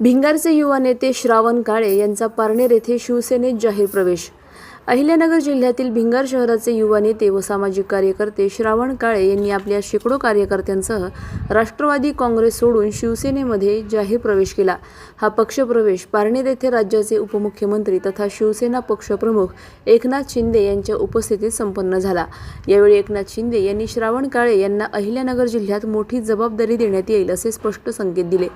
भिंगारचे युवा नेते श्रावण काळे यांचा पारनेर येथे शिवसेनेत जाहीर प्रवेश. अहिल्यानगर जिल्ह्यातील भिंगार शहराचे युवा नेते व सामाजिक कार्यकर्ते श्रावण काळे यांनी आपल्या शेकडो कार्यकर्त्यांसह राष्ट्रवादी काँग्रेस सोडून शिवसेनेमध्ये जाहीर प्रवेश केला. हा पक्षप्रवेश पारनेर येथे राज्याचे उपमुख्यमंत्री तथा शिवसेना पक्षप्रमुख एकनाथ शिंदे यांच्या उपस्थितीत संपन्न झाला. यावेळी एकनाथ शिंदे यांनी श्रावण काळे यांना अहिल्यानगर जिल्ह्यात मोठी जबाबदारी देण्यात येईल असे स्पष्ट संकेत दिले.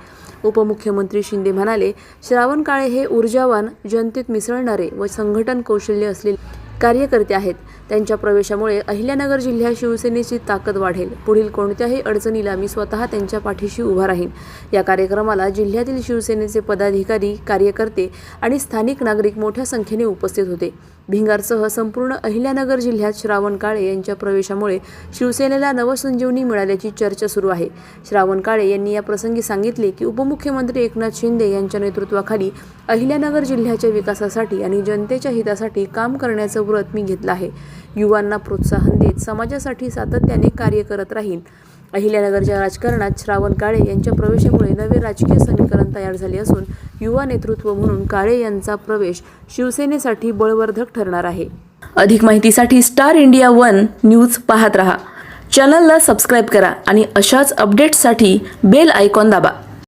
उपमुख्यमंत्री शिंदे म्हणाले श्रावण काळे हे ऊर्जावान जनतेत मिसळणारे व संघटन कौशल्य obviously कार्यकर्ते आहेत. त्यांच्या प्रवेशामुळे अहिल्यानगर जिल्ह्यात शिवसेनेची ताकद वाढेल. पुढील कोणत्याही अडचणीला मी स्वतः त्यांच्या पाठीशी उभा राहीन. या कार्यक्रमाला जिल्ह्यातील शिवसेनेचे पदाधिकारी कार्यकर्ते आणि स्थानिक नागरिक मोठ्या संख्येने उपस्थित होते. भिंगारसह संपूर्ण अहिल्यानगर जिल्ह्यात श्रावण काळे यांच्या प्रवेशामुळे शिवसेनेला नवसंजीवनी मिळाल्याची चर्चा सुरू आहे. श्रावण काळे यांनी या प्रसंगी सांगितले की उपमुख्यमंत्री एकनाथ शिंदे यांच्या नेतृत्वाखाली अहिल्यानगर जिल्ह्याच्या विकासासाठी आणि जनतेच्या हितासाठी काम करण्याचं व्रत मी घेतलं आहे. युवांना प्रोत्साहन देत समाजासाठी सातत्याने कार्य करत राहीन. अहिल्यानगरच्या राजकारणात श्रावण काळे यांच्या प्रवेशामुळे नवे राजकीय समीकरण तयार झाले असून युवा नेतृत्व म्हणून काळे यांचा प्रवेश शिवसेनेसाठी बळवर्धक ठरणार आहे. अधिक माहितीसाठी स्टार इंडिया वन न्यूज पाहत रहा. चॅनलला सबस्क्राईब करा आणि अशाच अपडेट्ससाठी बेल आयकॉन दाबा.